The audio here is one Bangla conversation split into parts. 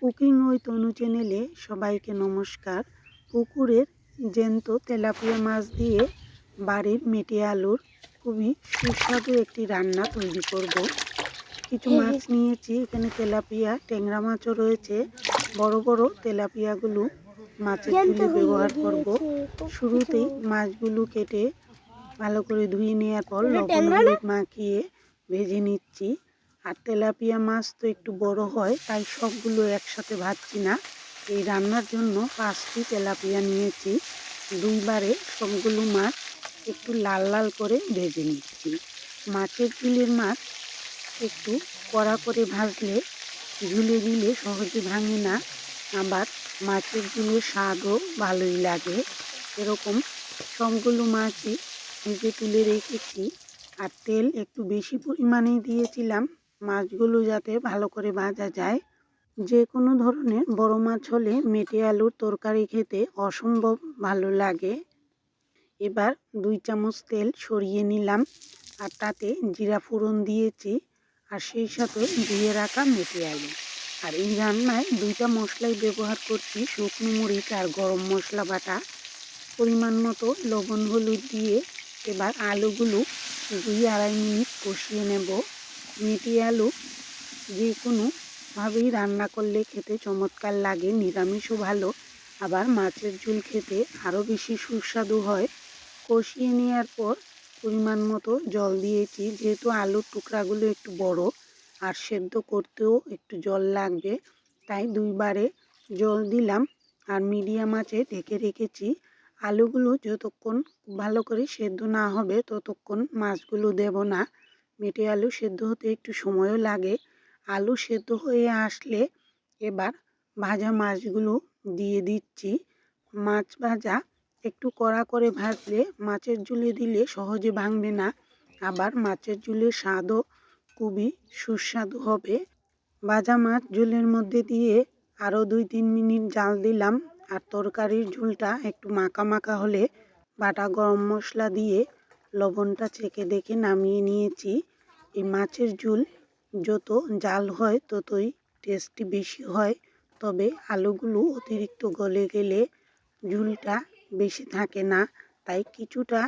কুকিং ওই তনু চ্যানেলে সবাইকে নমস্কার। পুকুরের জ্যান্ত তেলাপিয়া মাছ দিয়ে বাড়ির মেটে আলুর খুবই সুস্বাদু একটি রান্না তৈরি করব। কিছু মাছ নিয়েছি এখানে তেলাপিয়া ট্যাংরা মাছও রয়েছে। বড় বড় তেলাপিয়াগুলো মাছের ঝুলে ব্যবহার করব। শুরুতেই মাছগুলো কেটে ভালো করে ধুয়ে নেওয়ার পর লবণ হলুদ মাখিয়ে ভেজে নিচ্ছি। আর তেলাপিয়া মাছ তো একটু বড় হয়, তাই সবগুলো একসাথে ভাজছি না। এই রান্নার জন্য পাঁচটি তেলাপিয়া নিয়েছি। দুইবারে সবগুলো মাছ একটু লাল লাল করে ভেজে নিচ্ছি। মাছের ঝুলের মাছ একটু কড়া করে ভাজলে ঝুলে দিলে সহজে ভাঙে না, আবার মাছের ঝুলের স্বাদও ভালোই লাগে। এরকম সবগুলো মাছই ভেজে তুলে রেখেছি। আর তেল একটু বেশি পরিমাণেই দিয়েছিলাম। মাছগুলো যাতে ভালো করে ভাজা যায়। যে কোনো ধরনের বড় মাছ হলে মেটে আলুর তরকারি খেতে অসম্ভব ভালো লাগে। এবার দুই চামচ তেল সরিয়ে নিলাম আর তাতে জিরা ফোড়ন দিয়েছি আর সেই সাথে দিয়ে রাখা মেটে আলু। আর এই রান্নায় দুইটা মশলাই ব্যবহার করছি শুকনো মরিচ আর গরম মশলা বাটা। পরিমাণ মতো লবণ হলুদ দিয়ে এবার আলুগুলো দুই আড়াই মিনিট কষিয়ে নেব। মেটে আলু যে কোনোভাবেই রান্না করলে খেতে চমৎকার লাগে, নিরামিষও ভালো। আবার মাছের ঝোল খেতে আরও বেশি সুস্বাদু হয়। কষিয়ে নেওয়ার পর পরিমাণ মতো জল দিয়েছি, যেহেতু আলুর টুকরাগুলো একটু বড় আর সেদ্ধ করতেও একটু জল লাগবে, তাই দুইবারে জল দিলাম আর মিডিয়াম আঁচে ঢেকে রেখেছি। আলুগুলো যতক্ষণ ভালো করে সেদ্ধ না হবে, ততক্ষণ মাছগুলো দেব না। মেটে আলু সেদ্ধ হতে একটু সময়ও লাগে। আলু সেদ্ধ হয়ে আসলে এবার ভাজা মাছগুলো দিয়ে দিচ্ছি। মাছ ভাজা একটু কড়া করে ভাজলে মাছের ঝুলে দিলে সহজে ভাঙবে না। আবার মাছের ঝুলের স্বাদও খুবই সুস্বাদু হবে। ভাজা মাছ ঝুলের মধ্যে দিয়ে আরও দুই তিন মিনিট জাল দিলাম। আর তরকারির ঝুলটা একটু মাখা মাখা হলে বাটা গরম মশলা দিয়ে লবণটা চেখে দেখে নামিয়ে নিয়েছি। এই মাছের ঝুল যত জাল হয় ততই টেস্টি বেশি হয়। তবে আলুগুলো অতিরিক্ত গলে গেলে ঝুলটা বেশি থাকে না। তাই কিছুটা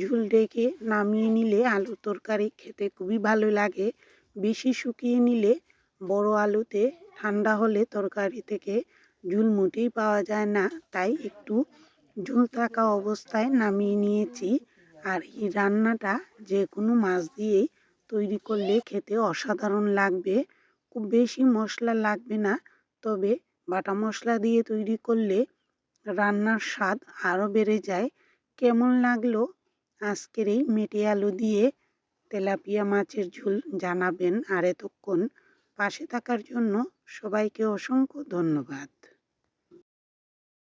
ঝুল রেখে নামিয়ে নিলে আলু তরকারি খেতে খুবই ভালো লাগে। বেশি শুকিয়ে নিলে বড় আলুতে ঠান্ডা হলে তরকারি থেকে ঝুল মোটেই পাওয়া যায় না। তাই একটু ঝুল থাকা অবস্থায় নামিয়ে নিয়েছি। আর এই রান্নাটা যে কোনো মাছ দিয়েই তৈরি করলে খেতে অসাধারণ লাগবে। খুব বেশি মশলা লাগবে না, তবে বাটা মশলা দিয়ে তৈরি করলে রান্নার স্বাদ আরও বেড়ে যায়। কেমন লাগল? আজকের এই মেটে আলু দিয়ে তেলাপিয়া মাছের ঝোল জানাবেন আর এতক্ষণ পাশে থাকার জন্য সবাইকে অসংখ্য ধন্যবাদ।